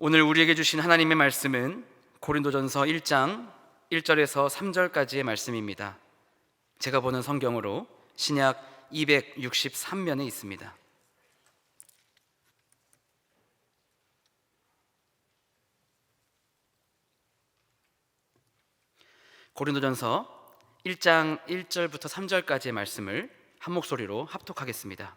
오늘 우리에게 주신 하나님의 말씀은 고린도전서 1장 1절에서 3절까지의 말씀입니다. 제가 보는 성경으로 신약 263면에 있습니다. 고린도전서 1장 1절부터 3절까지의 말씀을 한 목소리로 합독하겠습니다.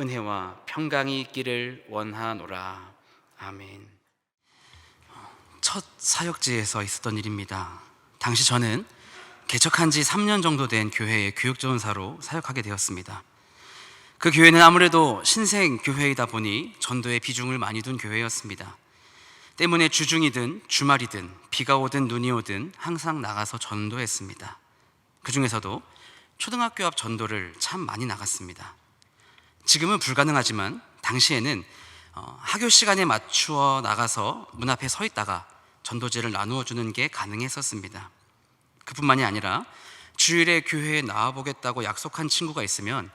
은혜와 평강이 있기를 원하노라. 아멘. 첫 사역지에서 있었던 일입니다. 당시 저는 개척한 지 3년 정도 된 교회의 교육전사로 사역하게 되었습니다. 그 교회는 아무래도 신생 교회이다 보니 전도에 비중을 많이 둔 교회였습니다. 때문에 주중이든 주말이든 비가 오든 눈이 오든 항상 나가서 전도했습니다. 그 중에서도 초등학교 앞 전도를 참 많이 나갔습니다. 지금은 불가능하지만 당시에는 어, 학교 시간에 맞추어 나가서 문 앞에 서 있다가 전도제를 나누어 주는 게 가능했었습니다. 그뿐만이 아니라 주일에 교회에 나와 보겠다고 약속한 친구가 있으면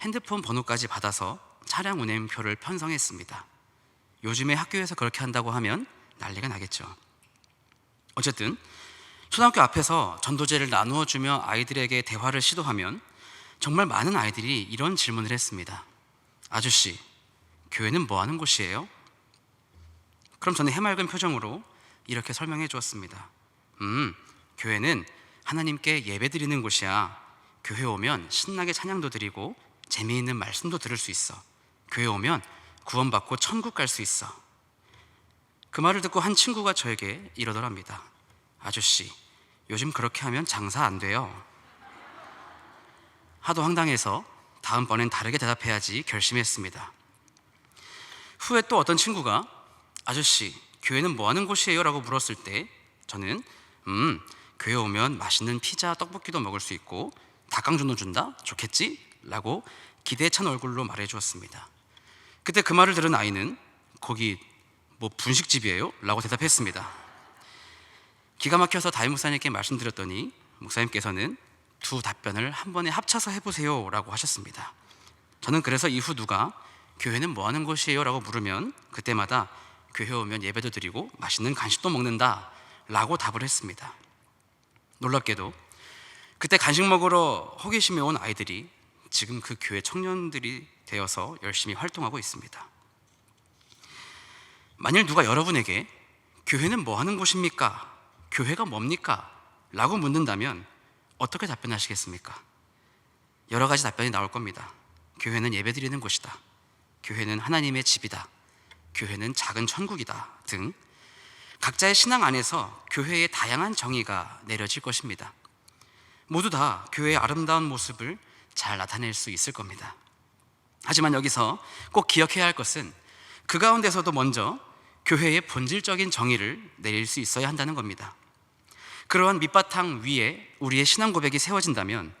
핸드폰 번호까지 받아서 차량 운행표를 편성했습니다. 요즘에 학교에서 그렇게 한다고 하면 난리가 나겠죠. 어쨌든 초등학교 앞에서 전도제를 나누어 주며 아이들에게 대화를 시도하면 정말 많은 아이들이 이런 질문을 했습니다. 아저씨, 교회는 뭐 하는 곳이에요? 그럼 저는 해맑은 표정으로 이렇게 설명해 주었습니다. 음, 교회는 하나님께 예배 드리는 곳이야. 교회 오면 신나게 찬양도 드리고 재미있는 말씀도 들을 수 있어. 교회 오면 구원받고 천국 갈 수 있어. 그 말을 듣고 한 친구가 저에게 이러더랍니다. 아저씨, 요즘 그렇게 하면 장사 안 돼요. 하도 황당해서 다음번엔 다르게 대답해야지 결심했습니다. 후에 또 어떤 친구가 아저씨, 교회는 뭐 하는 곳이에요? 라고 물었을 때 저는 음, 교회 오면 맛있는 피자, 떡볶이도 먹을 수 있고 닭강정도 준다? 좋겠지? 라고 기대에 찬 얼굴로 말해 주었습니다. 그때 그 말을 들은 아이는 거기 뭐 분식집이에요? 라고 대답했습니다. 기가 막혀서 다임 목사님께 말씀드렸더니 목사님께서는 두 답변을 한 번에 합쳐서 해보세요 라고 하셨습니다. 저는 그래서 이후 누가 교회는 뭐 하는 곳이에요? 라고 물으면 그때마다 교회 오면 예배도 드리고 맛있는 간식도 먹는다 라고 답을 했습니다. 놀랍게도 그때 간식 먹으러 호기심에 온 아이들이 지금 그 교회 청년들이 되어서 열심히 활동하고 있습니다. 만일 누가 여러분에게 교회는 뭐 하는 곳입니까? 교회가 뭡니까? 라고 묻는다면 어떻게 답변하시겠습니까? 여러 가지 답변이 나올 겁니다. 교회는 예배 드리는 곳이다. 교회는 하나님의 집이다. 교회는 작은 천국이다. 등 각자의 신앙 안에서 교회의 다양한 정의가 내려질 것입니다. 모두 다 교회의 아름다운 모습을 잘 나타낼 수 있을 겁니다. 하지만 여기서 꼭 기억해야 할 것은 그 가운데서도 먼저 교회의 본질적인 정의를 내릴 수 있어야 한다는 겁니다. 그러한 밑바탕 위에 우리의 신앙 고백이 세워진다면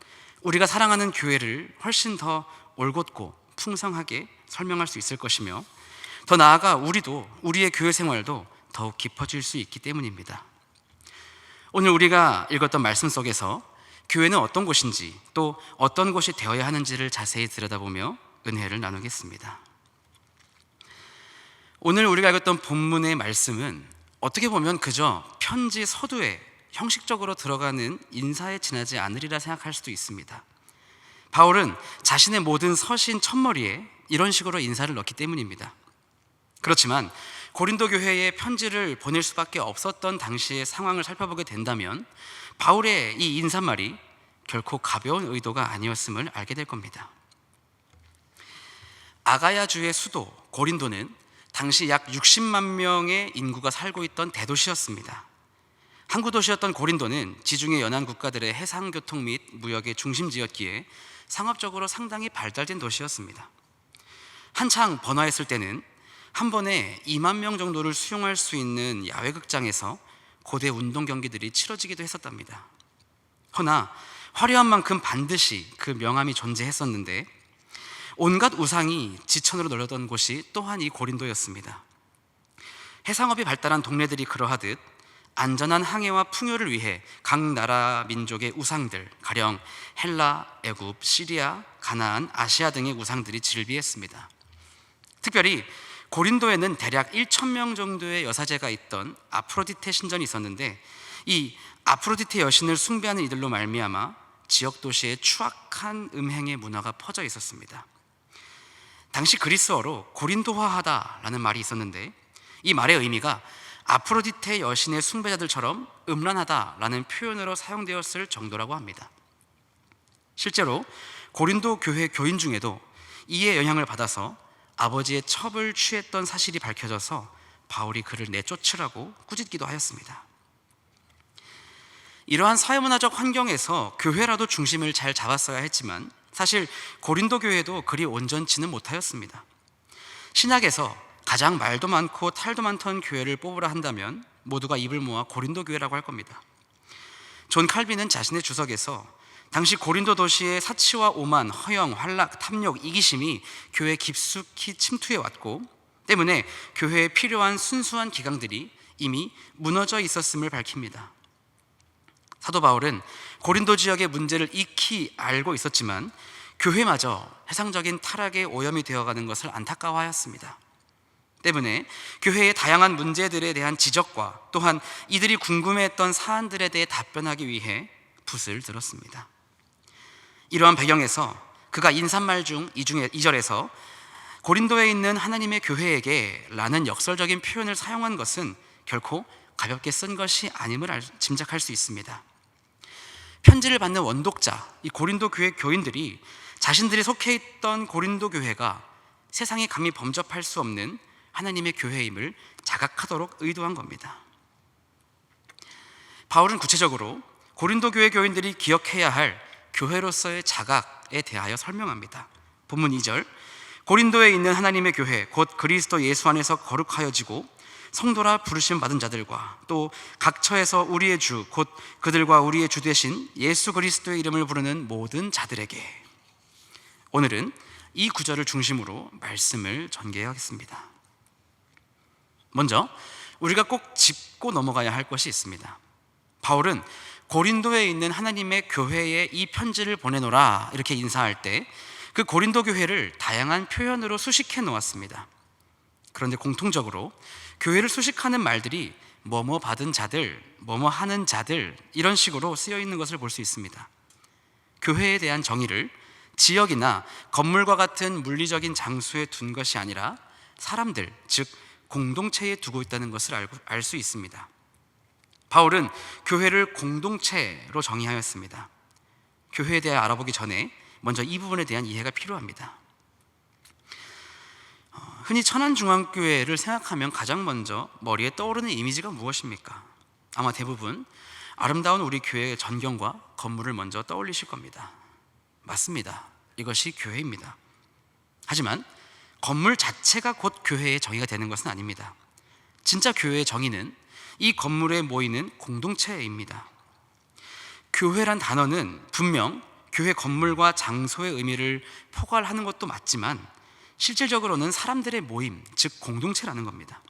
우리가 사랑하는 교회를 훨씬 더 올곧고 풍성하게 설명할 수 있을 것이며 더 나아가 우리도 우리의 교회 생활도 더욱 깊어질 수 있기 때문입니다. 오늘 우리가 읽었던 말씀 속에서 교회는 어떤 곳인지 또 어떤 곳이 되어야 하는지를 자세히 들여다보며 은혜를 나누겠습니다. 오늘 우리가 읽었던 본문의 말씀은 어떻게 보면 그저 편지 서두에 형식적으로 들어가는 인사에 지나지 않으리라 생각할 수도 있습니다. 바울은 자신의 모든 서신 첫머리에 이런 식으로 인사를 넣기 때문입니다. 그렇지만 고린도 교회에 편지를 보낼 수밖에 없었던 당시의 상황을 살펴보게 된다면 바울의 이 인사말이 결코 가벼운 의도가 아니었음을 알게 될 겁니다. 아가야 주의 수도 고린도는 당시 약 60만 명의 인구가 살고 있던 대도시였습니다. 항구 도시였던 고린도는 지중해 연안 국가들의 해상 교통 및 무역의 중심지였기에 상업적으로 상당히 발달된 도시였습니다. 한창 번화했을 때는 한 번에 2만 명 정도를 수용할 수 있는 야외 극장에서 고대 운동 경기들이 치러지기도 했었답니다. 허나 화려한 만큼 반드시 그 명함이 존재했었는데 온갖 우상이 지천으로 널렸던 곳이 또한 이 고린도였습니다. 해상업이 발달한 동네들이 그러하듯 안전한 항해와 풍요를 위해 각 나라 민족의 우상들, 가령 헬라, 애굽, 시리아, 가나안, 아시아 등의 우상들이 질비했습니다. 특별히 고린도에는 대략 1천 명 정도의 여사제가 있던 아프로디테 신전이 있었는데 이 아프로디테 여신을 숭배하는 이들로 말미암아 지역 도시에 추악한 음행의 문화가 퍼져 있었습니다. 당시 그리스어로 고린도화하다라는 말이 있었는데 이 말의 의미가 아프로디테 여신의 숭배자들처럼 음란하다라는 표현으로 사용되었을 정도라고 합니다. 실제로 고린도 교회 교인 중에도 이에 영향을 받아서 아버지의 첩을 취했던 사실이 밝혀져서 바울이 그를 내쫓으라고 꾸짖기도 하였습니다. 이러한 사회문화적 환경에서 교회라도 중심을 잘 잡았어야 했지만 사실 고린도 교회도 그리 온전치는 못하였습니다. 신약에서 가장 말도 많고 탈도 많던 교회를 뽑으라 한다면 모두가 입을 모아 고린도 교회라고 할 겁니다. 존 칼빈은 자신의 주석에서 당시 고린도 도시의 사치와 오만, 허영, 활락, 탐욕, 이기심이 교회에 깊숙이 침투해 왔고 때문에 교회에 필요한 순수한 기강들이 이미 무너져 있었음을 밝힙니다. 사도 바울은 고린도 지역의 문제를 익히 알고 있었지만 교회마저 해상적인 타락의 오염이 되어가는 것을 안타까워하였습니다. 때문에 교회의 다양한 문제들에 대한 지적과 또한 이들이 궁금해했던 사안들에 대해 답변하기 위해 붓을 들었습니다. 이러한 배경에서 그가 인사말 중 2절에서 고린도에 있는 하나님의 교회에게 라는 역설적인 표현을 사용한 것은 결코 가볍게 쓴 것이 아님을 짐작할 수 있습니다. 편지를 받는 원독자, 이 고린도 교회 교인들이 자신들이 속해 있던 고린도 교회가 세상에 감히 범접할 수 없는 하나님의 교회임을 자각하도록 의도한 겁니다. 바울은 구체적으로 고린도 교회 교인들이 기억해야 할 교회로서의 자각에 대하여 설명합니다. 본문 2절 고린도에 있는 하나님의 교회 곧 그리스도 예수 안에서 거룩하여지고 성도라 부르심 받은 자들과 또 각 처에서 우리의 주 곧 그들과 우리의 주 되신 예수 그리스도의 이름을 부르는 모든 자들에게 오늘은 이 구절을 중심으로 말씀을 전개하겠습니다. 먼저 우리가 꼭 짚고 넘어가야 할 것이 있습니다. 바울은 고린도에 있는 하나님의 교회에 이 편지를 보내노라 이렇게 인사할 때 그 고린도 교회를 다양한 표현으로 수식해 놓았습니다. 그런데 공통적으로 교회를 수식하는 말들이 뭐뭐 받은 자들, 뭐뭐 하는 자들 이런 식으로 쓰여 있는 것을 볼 수 있습니다. 교회에 대한 정의를 지역이나 건물과 같은 물리적인 장소에 둔 것이 아니라 사람들, 즉 공동체에 두고 있다는 것을 알 수 있습니다. 바울은 교회를 공동체로 정의하였습니다. 교회에 대해 알아보기 전에 먼저 이 부분에 대한 이해가 필요합니다. 어, 흔히 천안중앙교회를 생각하면 가장 먼저 머리에 떠오르는 이미지가 무엇입니까? 아마 대부분 아름다운 우리 교회의 전경과 건물을 먼저 떠올리실 겁니다. 맞습니다. 이것이 교회입니다. 하지만 건물 자체가 곧 교회의 정의가 되는 것은 아닙니다. 진짜 교회의 정의는 이 건물에 모이는 공동체입니다. 교회란 단어는 분명 교회 건물과 장소의 의미를 포괄하는 것도 맞지만 실질적으로는 사람들의 모임, 즉 공동체라는 겁니다.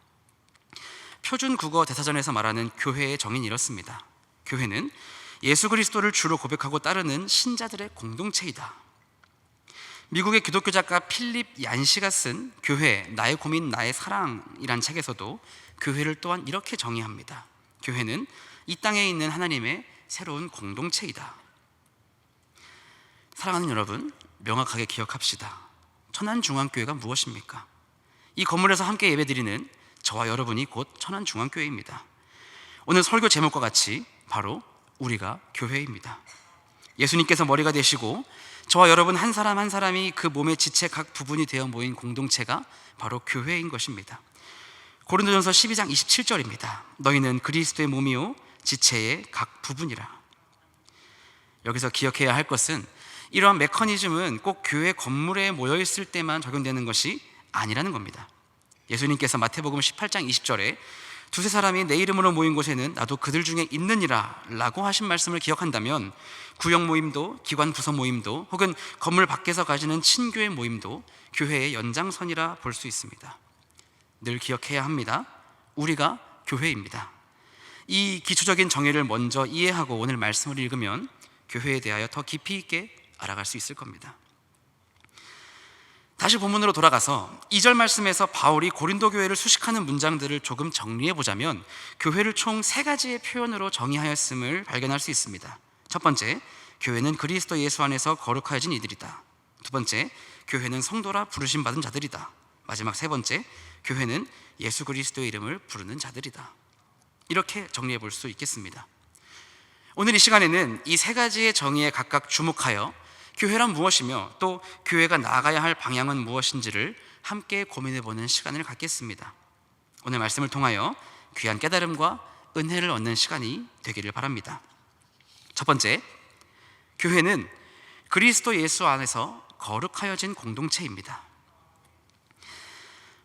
표준 국어 대사전에서 말하는 교회의 정의는 이렇습니다. 교회는 예수 그리스도를 주로 고백하고 따르는 신자들의 공동체이다. 미국의 기독교 작가 필립 얀시가 쓴 교회 나의 고민 나의 사랑이란 책에서도 교회를 또한 이렇게 정의합니다. 교회는 이 땅에 있는 하나님의 새로운 공동체이다. 사랑하는 여러분, 명확하게 기억합시다. 천안중앙교회가 무엇입니까? 이 건물에서 함께 예배드리는 저와 여러분이 곧 천안중앙교회입니다. 오늘 설교 제목과 같이 바로 우리가 교회입니다. 예수님께서 머리가 되시고 저와 여러분 한 사람 한 사람이 그 몸의 지체 각 부분이 되어 모인 공동체가 바로 교회인 것입니다. 고린도전서 12장 27절입니다. 너희는 그리스도의 몸이요 지체의 각 부분이라. 여기서 기억해야 할 것은 이러한 메커니즘은 꼭 교회 건물에 모여 있을 때만 적용되는 것이 아니라는 겁니다. 예수님께서 마태복음 18장 20절에 두세 사람이 내 이름으로 모인 곳에는 나도 그들 중에 있느니라 라고 하신 말씀을 기억한다면 구역 모임도 기관 부서 모임도 혹은 건물 밖에서 가지는 친교회 모임도 교회의 연장선이라 볼 수 있습니다. 늘 기억해야 합니다. 우리가 교회입니다. 이 기초적인 정의를 먼저 이해하고 오늘 말씀을 읽으면 교회에 대하여 더 깊이 있게 알아갈 수 있을 겁니다. 다시 본문으로 돌아가서 2절 말씀에서 바울이 고린도 교회를 수식하는 문장들을 조금 정리해 보자면 교회를 총 세 가지의 표현으로 정의하였음을 발견할 수 있습니다. 첫 번째, 교회는 그리스도 예수 안에서 거룩하여진 이들이다. 두 번째, 교회는 성도라 부르심 받은 자들이다. 마지막 세 번째, 교회는 예수 그리스도의 이름을 부르는 자들이다. 이렇게 정리해 볼 수 있겠습니다. 오늘 이 시간에는 이 세 가지의 정의에 각각 주목하여 교회란 무엇이며 또 교회가 나아가야 할 방향은 무엇인지를 함께 고민해 보는 시간을 갖겠습니다. 오늘 말씀을 통하여 귀한 깨달음과 은혜를 얻는 시간이 되기를 바랍니다. 첫 번째, 교회는 그리스도 예수 안에서 거룩하여진 공동체입니다.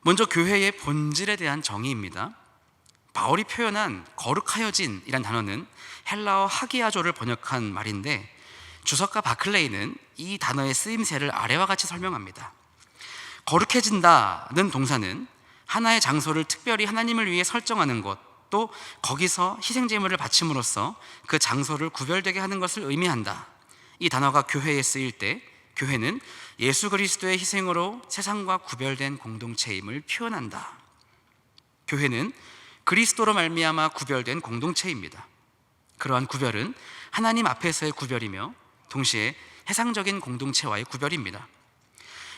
먼저 교회의 본질에 대한 정의입니다. 바울이 표현한 거룩하여진이란 단어는 헬라어 하기야조를 번역한 말인데 주석가 바클레이는 이 단어의 쓰임새를 아래와 같이 설명합니다. 거룩해진다는 동사는 하나의 장소를 특별히 하나님을 위해 설정하는 것, 또 거기서 희생 제물을 바침으로써 그 장소를 구별되게 하는 것을 의미한다. 이 단어가 교회에 쓰일 때 교회는 예수 그리스도의 희생으로 세상과 구별된 공동체임을 표현한다. 교회는 그리스도로 말미암아 구별된 공동체입니다. 그러한 구별은 하나님 앞에서의 구별이며 동시에 해상적인 공동체와의 구별입니다.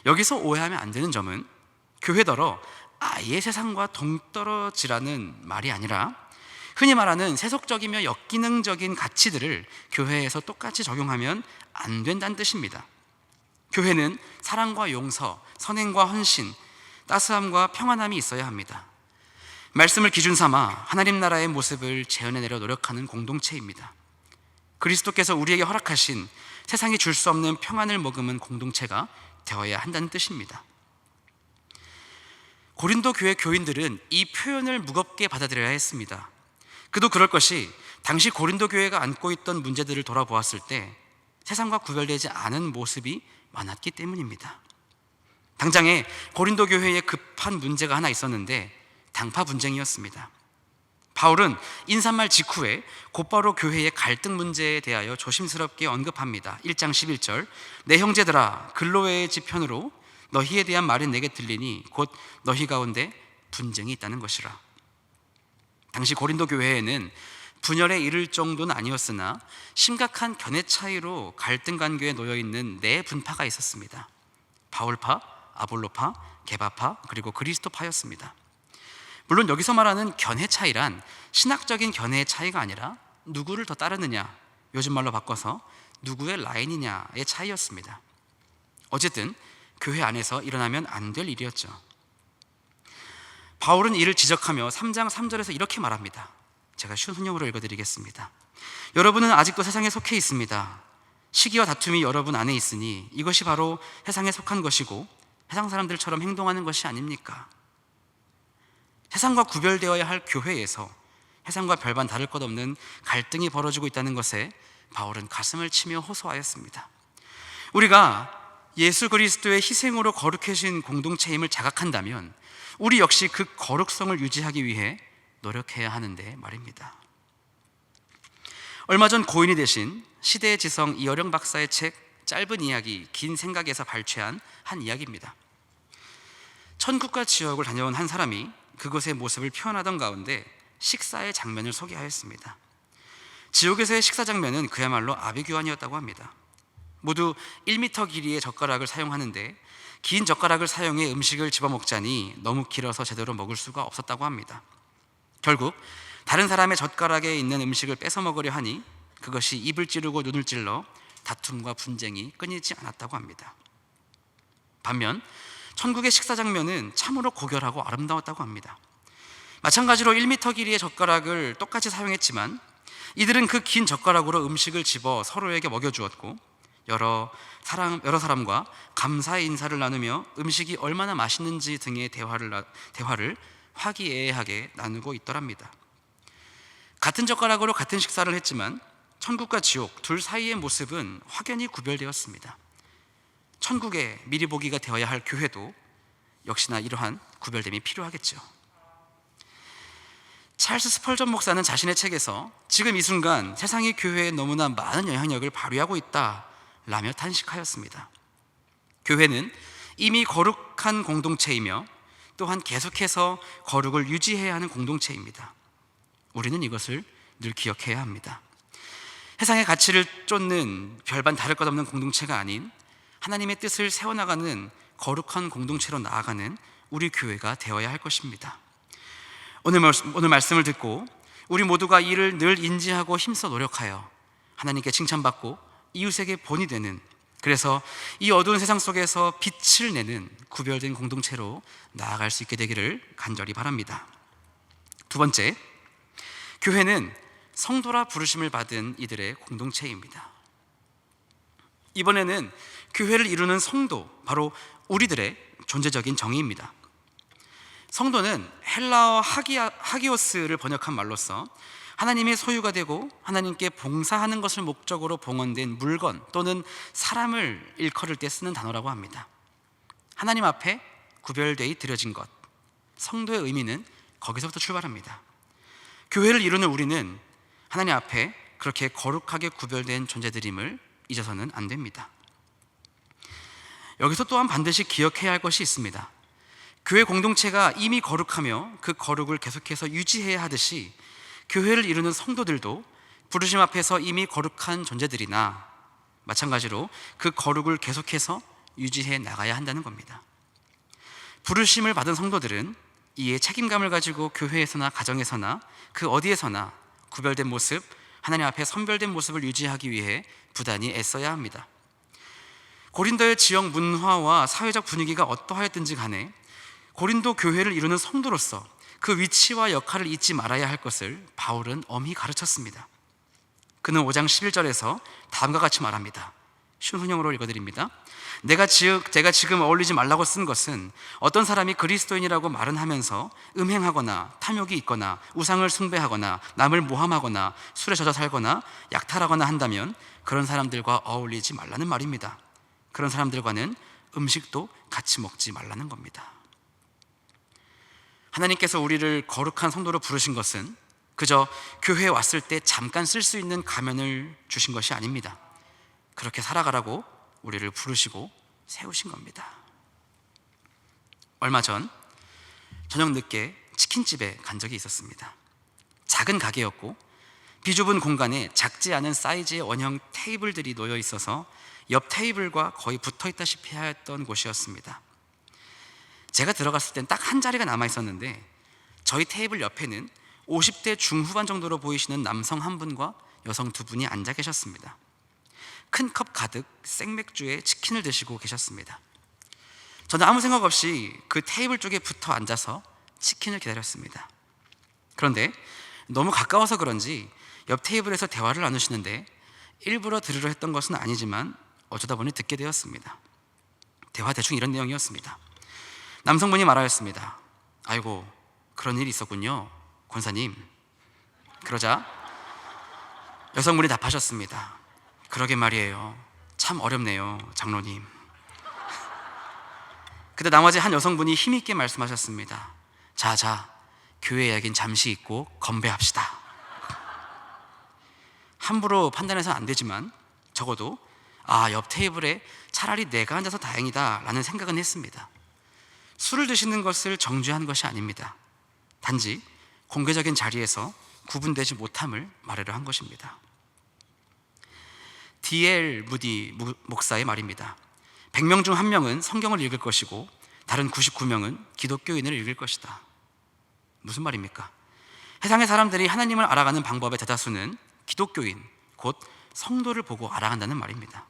여기서 오해하면 안 되는 점은 교회더러 아예 세상과 동떨어지라는 말이 아니라 흔히 말하는 세속적이며 역기능적인 가치들을 교회에서 똑같이 적용하면 안 된다는 뜻입니다. 교회는 사랑과 용서, 선행과 헌신, 따스함과 평안함이 있어야 합니다. 말씀을 기준 삼아 하나님 나라의 모습을 재현해내려 노력하는 공동체입니다. 그리스도께서 우리에게 허락하신 세상이 줄 수 없는 평안을 머금은 공동체가 되어야 한다는 뜻입니다. 고린도 교회 교인들은 이 표현을 무겁게 받아들여야 했습니다. 그도 그럴 것이 당시 고린도 교회가 안고 있던 문제들을 돌아보았을 때 세상과 구별되지 않은 모습이 많았기 때문입니다. 당장에 고린도 교회에 급한 문제가 하나 있었는데 당파 분쟁이었습니다. 바울은 인사말 직후에 곧바로 교회의 갈등 문제에 대하여 조심스럽게 언급합니다. 1장 11절 내 형제들아 근로의 지편으로 너희에 대한 말이 내게 들리니 곧 너희 가운데 분쟁이 있다는 것이라. 당시 고린도 교회에는 분열에 이를 정도는 아니었으나 심각한 견해 차이로 갈등 관계에 놓여 있는 네 분파가 있었습니다. 바울파, 아볼로파, 게바파, 그리고 그리스도파였습니다. 물론 여기서 말하는 견해 차이란 신학적인 견해의 차이가 아니라 누구를 더 따르느냐, 요즘 말로 바꿔서 누구의 라인이냐의 차이였습니다. 어쨌든 교회 안에서 일어나면 안 될 일이었죠. 바울은 이를 지적하며 3장 3절에서 이렇게 말합니다. 제가 쉬운 성령으로 읽어드리겠습니다. 여러분은 아직도 세상에 속해 있습니다. 시기와 다툼이 여러분 안에 있으니 이것이 바로 세상에 속한 것이고 세상 사람들처럼 행동하는 것이 아닙니까? 세상과 구별되어야 할 교회에서 세상과 별반 다를 것 없는 갈등이 벌어지고 있다는 것에 바울은 가슴을 치며 호소하였습니다. 우리가 예수 그리스도의 희생으로 거룩해진 공동체임을 자각한다면 우리 역시 그 거룩성을 유지하기 위해 노력해야 하는데 말입니다. 얼마 전 고인이 되신 시대의 지성 이어령 박사의 책 짧은 이야기 긴 생각에서 발췌한 한 이야기입니다. 천국과 지옥을 다녀온 한 사람이 그곳의 모습을 표현하던 가운데 식사의 장면을 소개하였습니다. 지옥에서의 식사 장면은 그야말로 아비규환이었다고 합니다. 모두 1m 길이의 젓가락을 사용하는데 긴 젓가락을 사용해 음식을 집어먹자니 너무 길어서 제대로 먹을 수가 없었다고 합니다. 결국 다른 사람의 젓가락에 있는 음식을 뺏어 먹으려 하니 그것이 입을 찌르고 눈을 찔러 다툼과 분쟁이 끊이지 않았다고 합니다. 반면 천국의 식사 장면은 참으로 고결하고 아름다웠다고 합니다. 마찬가지로 1m 길이의 젓가락을 똑같이 사용했지만 이들은 그 긴 젓가락으로 음식을 집어 서로에게 먹여 주었고 여러 사람 여러 사람과 감사의 인사를 나누며 음식이 얼마나 맛있는지 등의 대화를 대화를 화기애애하게 나누고 있더랍니다. 같은 젓가락으로 같은 식사를 했지만 천국과 지옥 둘 사이의 모습은 확연히 구별되었습니다. 천국에 미리 보기가 되어야 할 교회도 역시나 이러한 구별됨이 필요하겠죠. 찰스 스펄전 목사는 자신의 책에서 지금 이 순간 세상의 교회에 너무나 많은 영향력을 발휘하고 있다 라며 탄식하였습니다. 교회는 이미 거룩한 공동체이며 또한 계속해서 거룩을 유지해야 하는 공동체입니다. 우리는 이것을 늘 기억해야 합니다. 세상의 가치를 쫓는 별반 다를 것 없는 공동체가 아닌 하나님의 뜻을 세워나가는 거룩한 공동체로 나아가는 우리 교회가 되어야 할 것입니다. 오늘, 오늘 말씀을 듣고 우리 모두가 이를 늘 인지하고 힘써 노력하여 하나님께 칭찬받고 이웃에게 본이 되는 그래서 이 어두운 세상 속에서 빛을 내는 구별된 공동체로 나아갈 수 있게 되기를 간절히 바랍니다. 두 번째, 교회는 성도라 부르심을 받은 이들의 공동체입니다. 이번에는 교회를 이루는 성도, 바로 우리들의 존재적인 정의입니다. 성도는 헬라어 하기오스를 번역한 말로서 하나님의 소유가 되고 하나님께 봉사하는 것을 목적으로 봉헌된 물건 또는 사람을 일컬을 때 쓰는 단어라고 합니다. 하나님 앞에 구별되이 드려진 것, 성도의 의미는 거기서부터 출발합니다. 교회를 이루는 우리는 하나님 앞에 그렇게 거룩하게 구별된 존재들임을 잊어서는 안 됩니다. 여기서 또한 반드시 기억해야 할 것이 있습니다. 교회 공동체가 이미 거룩하며 그 거룩을 계속해서 유지해야 하듯이 교회를 이루는 성도들도 부르심 앞에서 이미 거룩한 존재들이나 마찬가지로 그 거룩을 계속해서 유지해 나가야 한다는 겁니다. 부르심을 받은 성도들은 이에 책임감을 가지고 교회에서나 가정에서나 그 어디에서나 구별된 모습, 하나님 앞에 선별된 모습을 유지하기 위해 부단히 애써야 합니다. 고린도의 지역 문화와 사회적 분위기가 어떠하였든지 간에 고린도 교회를 이루는 성도로서 그 위치와 역할을 잊지 말아야 할 것을 바울은 엄히 가르쳤습니다. 그는 5장 11절에서 다음과 같이 말합니다. 쉬운 훈형으로 읽어드립니다. 내가 즉 제가 지금 어울리지 말라고 쓴 것은 어떤 사람이 그리스도인이라고 말은 하면서 음행하거나 탐욕이 있거나 우상을 숭배하거나 남을 모함하거나 술에 젖어 살거나 약탈하거나 한다면 그런 사람들과 어울리지 말라는 말입니다. 그런 사람들과는 음식도 같이 먹지 말라는 겁니다. 하나님께서 우리를 거룩한 성도로 부르신 것은 그저 교회에 왔을 때 잠깐 쓸 수 있는 가면을 주신 것이 아닙니다. 그렇게 살아가라고 우리를 부르시고 세우신 겁니다. 얼마 전 저녁 늦게 치킨집에 간 적이 있었습니다. 작은 가게였고 비좁은 공간에 작지 않은 사이즈의 원형 테이블들이 놓여 있어서 옆 테이블과 거의 붙어 있다시피 했던 곳이었습니다. 제가 들어갔을 땐 딱 한 자리가 남아 있었는데 저희 테이블 옆에는 50대 중후반 정도로 보이시는 남성 한 분과 여성 두 분이 앉아 계셨습니다. 큰 컵 가득 생맥주에 치킨을 드시고 계셨습니다. 저는 아무 생각 없이 그 테이블 쪽에 붙어 앉아서 치킨을 기다렸습니다. 그런데 너무 가까워서 그런지 옆 테이블에서 대화를 나누시는데 일부러 들으려 했던 것은 아니지만 어쩌다 보니 듣게 되었습니다. 대화 대충 이런 내용이었습니다. 남성분이 말하였습니다. 아이고, 그런 일이 있었군요. 권사님. 그러자 여성분이 답하셨습니다. 그러게 말이에요. 참 어렵네요, 장로님. 그때 나머지 한 여성분이 힘있게 말씀하셨습니다. 자, 자, 교회 이야기는 잠시 있고 건배합시다. 함부로 판단해서는 안 되지만 적어도 아, 옆 테이블에 차라리 내가 앉아서 다행이다 라는 생각은 했습니다. 술을 드시는 것을 정죄한 것이 아닙니다. 단지 공개적인 자리에서 구분되지 못함을 말하려 한 것입니다. D.L. 무디 목사의 말입니다. 100명 중 1명은 성경을 읽을 것이고 다른 99명은 기독교인을 읽을 것이다. 무슨 말입니까? 세상의 사람들이 하나님을 알아가는 방법의 대다수는 기독교인, 곧 성도를 보고 알아간다는 말입니다.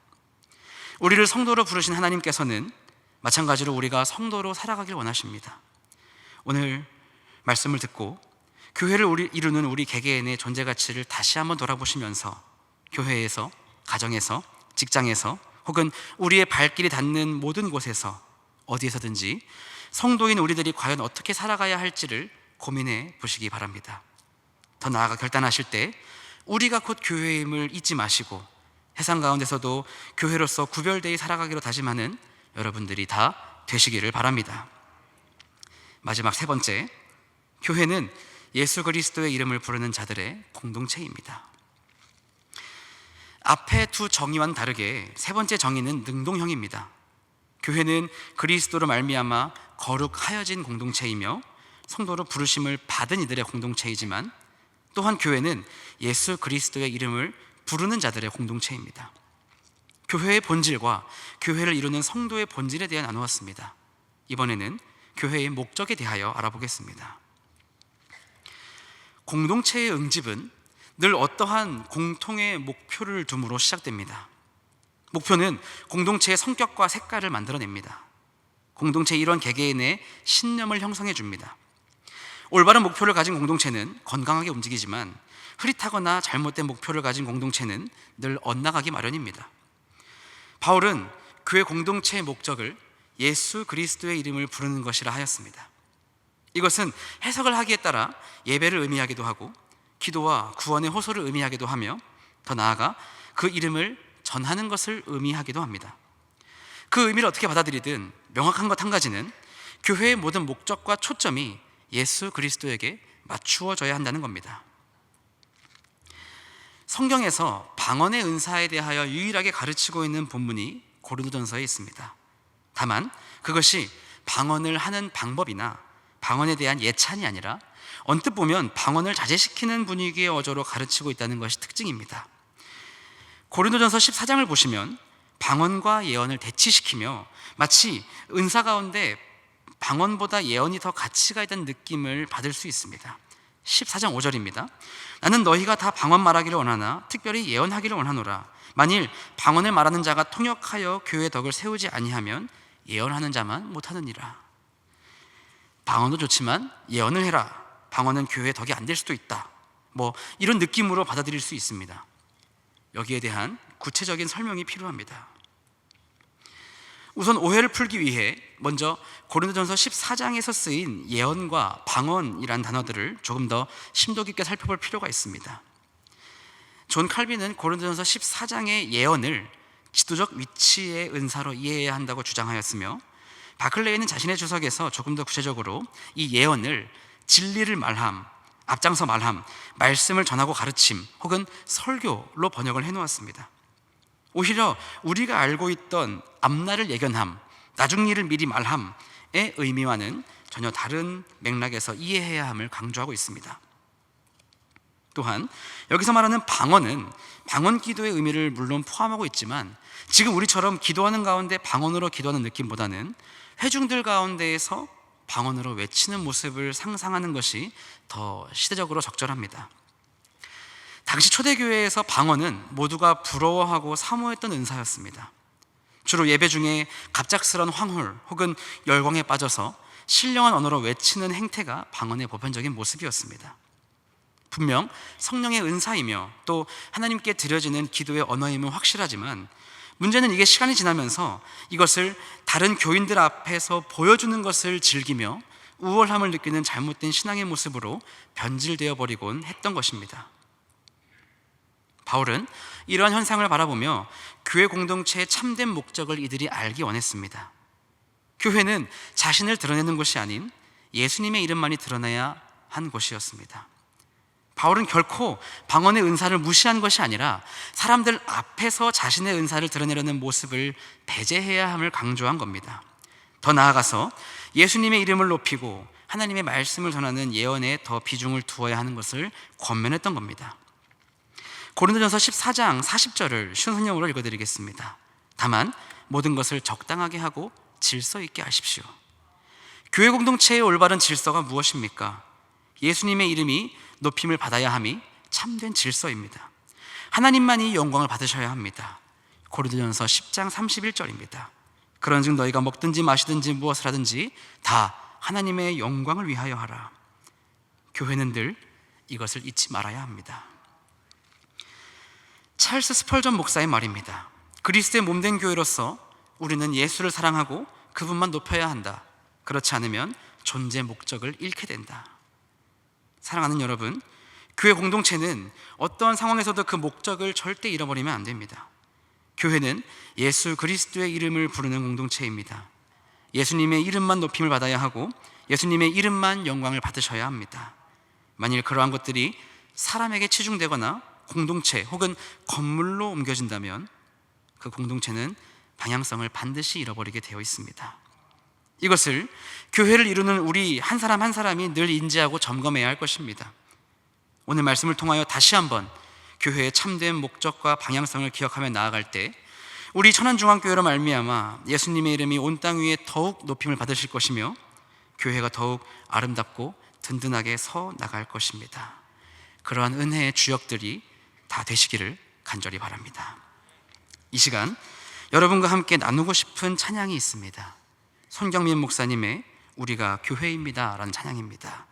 우리를 성도로 부르신 하나님께서는 마찬가지로 우리가 성도로 살아가길 원하십니다. 오늘 말씀을 듣고 교회를 우리, 이루는 우리 개개인의 존재 가치를 다시 한번 돌아보시면서 교회에서, 가정에서, 직장에서 혹은 우리의 발길이 닿는 모든 곳에서 어디에서든지 성도인 우리들이 과연 어떻게 살아가야 할지를 고민해 보시기 바랍니다. 더 나아가 결단하실 때 우리가 곧 교회임을 잊지 마시고 세상 가운데서도 교회로서 구별되이 살아가기로 다짐하는 여러분들이 다 되시기를 바랍니다. 마지막 세 번째, 교회는 예수 그리스도의 이름을 부르는 자들의 공동체입니다. 앞에 두 정의와는 다르게 세 번째 정의는 능동형입니다. 교회는 그리스도로 말미암아 거룩하여진 공동체이며 성도로 부르심을 받은 이들의 공동체이지만 또한 교회는 예수 그리스도의 이름을 부르는 자들의 공동체입니다. 교회의 본질과 교회를 이루는 성도의 본질에 대해 나누었습니다. 이번에는 교회의 목적에 대하여 알아보겠습니다. 공동체의 응집은 늘 어떠한 공통의 목표를 둠으로 시작됩니다. 목표는 공동체의 성격과 색깔을 만들어냅니다. 공동체 일원 개개인의 신념을 형성해 줍니다. 올바른 목표를 가진 공동체는 건강하게 움직이지만 흐릿하거나 잘못된 목표를 가진 공동체는 늘 엇나가기 마련입니다. 바울은 그의 공동체의 목적을 예수 그리스도의 이름을 부르는 것이라 하였습니다. 이것은 해석을 하기에 따라 예배를 의미하기도 하고 기도와 구원의 호소를 의미하기도 하며 더 나아가 그 이름을 전하는 것을 의미하기도 합니다. 그 의미를 어떻게 받아들이든 명확한 것 한 가지는 교회의 모든 목적과 초점이 예수 그리스도에게 맞추어져야 한다는 겁니다. 성경에서 방언의 은사에 대하여 유일하게 가르치고 있는 본문이 고린도전서에 있습니다. 다만 그것이 방언을 하는 방법이나 방언에 대한 예찬이 아니라 언뜻 보면 방언을 자제시키는 분위기의 어조로 가르치고 있다는 것이 특징입니다. 고린도전서 14장을 보시면 방언과 예언을 대치시키며 마치 은사 가운데 방언보다 예언이 더 가치가 있다는 느낌을 받을 수 있습니다. 14장 5절입니다. 나는 너희가 다 방언 말하기를 원하나 특별히 예언하기를 원하노라. 만일 방언을 말하는 자가 통역하여 교회 덕을 세우지 아니하면 예언하는 자만 못하느니라. 방언도 좋지만 예언을 해라. 방언은 교회 덕이 안 될 수도 있다. 뭐 이런 느낌으로 받아들일 수 있습니다. 여기에 대한 구체적인 설명이 필요합니다. 우선 오해를 풀기 위해 먼저 고린도전서 14장에서 쓰인 예언과 방언이란 단어들을 조금 더 심도 깊게 살펴볼 필요가 있습니다. 존 칼빈은 고린도전서 14장의 예언을 지도적 위치의 은사로 이해해야 한다고 주장하였으며 바클레이는 자신의 주석에서 조금 더 구체적으로 이 예언을 진리를 말함, 앞장서 말함, 말씀을 전하고 가르침 혹은 설교로 번역을 해 놓았습니다. 오히려 우리가 알고 있던 앞날을 예견함, 나중 일을 미리 말함의 의미와는 전혀 다른 맥락에서 이해해야 함을 강조하고 있습니다. 또한 여기서 말하는 방언은 방언 기도의 의미를 물론 포함하고 있지만 지금 우리처럼 기도하는 가운데 방언으로 기도하는 느낌보다는 회중들 가운데에서 방언으로 외치는 모습을 상상하는 것이 더 시대적으로 적절합니다. 당시 초대교회에서 방언은 모두가 부러워하고 사모했던 은사였습니다. 주로 예배 중에 갑작스런 황홀 혹은 열광에 빠져서 신령한 언어로 외치는 행태가 방언의 보편적인 모습이었습니다. 분명 성령의 은사이며 또 하나님께 드려지는 기도의 언어임은 확실하지만 문제는 이게 시간이 지나면서 이것을 다른 교인들 앞에서 보여주는 것을 즐기며 우월함을 느끼는 잘못된 신앙의 모습으로 변질되어 버리곤 했던 것입니다. 바울은 이러한 현상을 바라보며 교회 공동체의 참된 목적을 이들이 알기 원했습니다. 교회는 자신을 드러내는 것이 아닌 예수님의 이름만이 드러나야 한 곳이었습니다. 바울은 결코 방언의 은사를 무시한 것이 아니라 사람들 앞에서 자신의 은사를 드러내려는 모습을 배제해야 함을 강조한 겁니다. 더 나아가서 예수님의 이름을 높이고 하나님의 말씀을 전하는 예언에 더 비중을 두어야 하는 것을 권면했던 겁니다. 고린도전서 14장 40절을 순서형으로 읽어드리겠습니다. 다만 모든 것을 적당하게 하고 질서 있게 하십시오. 교회 공동체의 올바른 질서가 무엇입니까? 예수님의 이름이 높임을 받아야 함이 참된 질서입니다. 하나님만이 영광을 받으셔야 합니다. 고린도전서 10장 31절입니다. 그런즉 너희가 먹든지 마시든지 무엇을 하든지 다 하나님의 영광을 위하여 하라. 교회는 늘 이것을 잊지 말아야 합니다. 찰스 스펄전 목사의 말입니다. 그리스도의 몸된 교회로서 우리는 예수를 사랑하고 그분만 높여야 한다. 그렇지 않으면 존재 목적을 잃게 된다. 사랑하는 여러분, 교회 공동체는 어떤 상황에서도 그 목적을 절대 잃어버리면 안 됩니다. 교회는 예수 그리스도의 이름을 부르는 공동체입니다. 예수님의 이름만 높임을 받아야 하고 예수님의 이름만 영광을 받으셔야 합니다. 만일 그러한 것들이 사람에게 치중되거나 공동체 혹은 건물로 옮겨진다면 그 공동체는 방향성을 반드시 잃어버리게 되어 있습니다. 이것을 교회를 이루는 우리 한 사람 한 사람이 늘 인지하고 점검해야 할 것입니다. 오늘 말씀을 통하여 다시 한번 교회의 참된 목적과 방향성을 기억하며 나아갈 때 우리 천안중앙교회로 말미암아 예수님의 이름이 온 땅 위에 더욱 높임을 받으실 것이며 교회가 더욱 아름답고 든든하게 서 나갈 것입니다. 그러한 은혜의 주역들이 다 되시기를 간절히 바랍니다. 이 시간 여러분과 함께 나누고 싶은 찬양이 있습니다. 손경민 목사님의 우리가 교회입니다 라는 찬양입니다.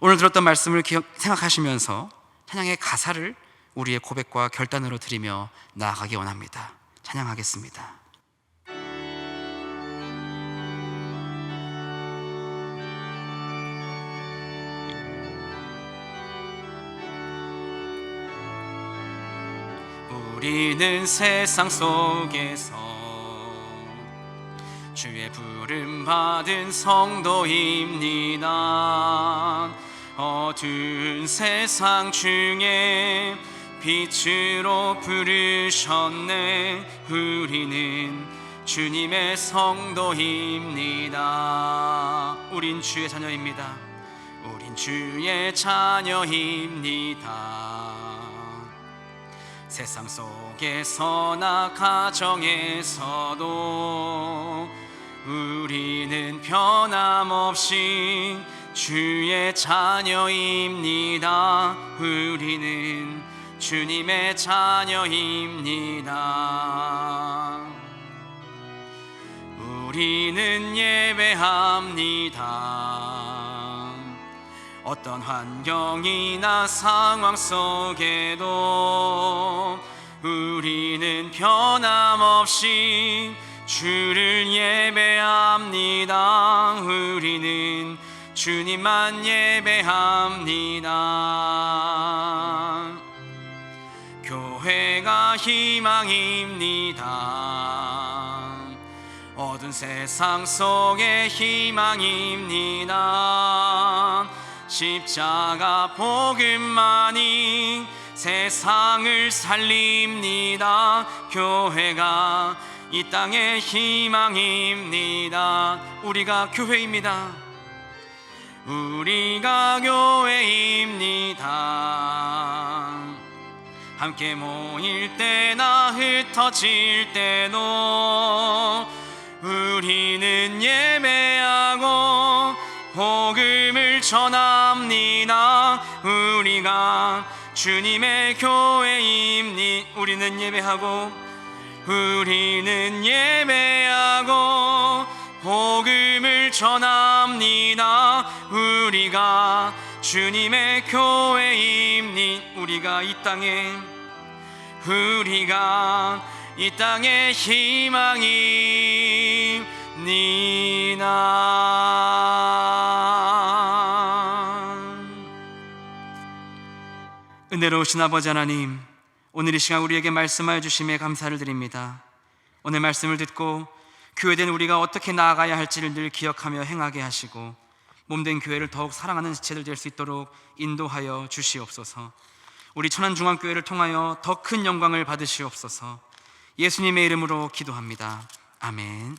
오늘 들었던 말씀을 기억, 생각하시면서 찬양의 가사를 우리의 고백과 결단으로 드리며 나아가기 원합니다. 찬양하겠습니다. 우리는 세상 속에서 주의 부름 받은 성도입니다. 어두운 세상 중에 빛으로 부르셨네. 우리는 주님의 성도입니다. 우린 주의 자녀입니다. 우린 주의 자녀입니다. 세상 속에서나 가정에서도 우리는 변함없이 주의 자녀입니다. 우리는 주님의 자녀입니다. 우리는 예배합니다. 어떤 환경이나 상황 속에도 우리는 변함없이 주를 예배합니다. 우리는 주님만 예배합니다. 교회가 희망입니다. 어두운 세상 속의 희망입니다. 십자가 복음만이 세상을 살립니다. 교회가 이 땅의 희망입니다. 우리가 교회입니다. 우리가 교회입니다. 함께 모일 때나 흩어질 때도 우리는 예배하고 복음을 전합니다. 우리가 주님의 교회입니 우리는 예배하고 우리는 예배하고 복음을 전합니다. 우리가 주님의 교회입니 우리가 이 땅에 우리가 이 땅의 희망입 니다. 은혜로우신 아버지 하나님, 오늘 이 시간 우리에게 말씀하여 주심에 감사를 드립니다. 오늘 말씀을 듣고 교회된 우리가 어떻게 나아가야 할지를 늘 기억하며 행하게 하시고 몸된 교회를 더욱 사랑하는 지체들 될 수 있도록 인도하여 주시옵소서. 우리 천안중앙교회를 통하여 더 큰 영광을 받으시옵소서. 예수님의 이름으로 기도합니다. 아멘.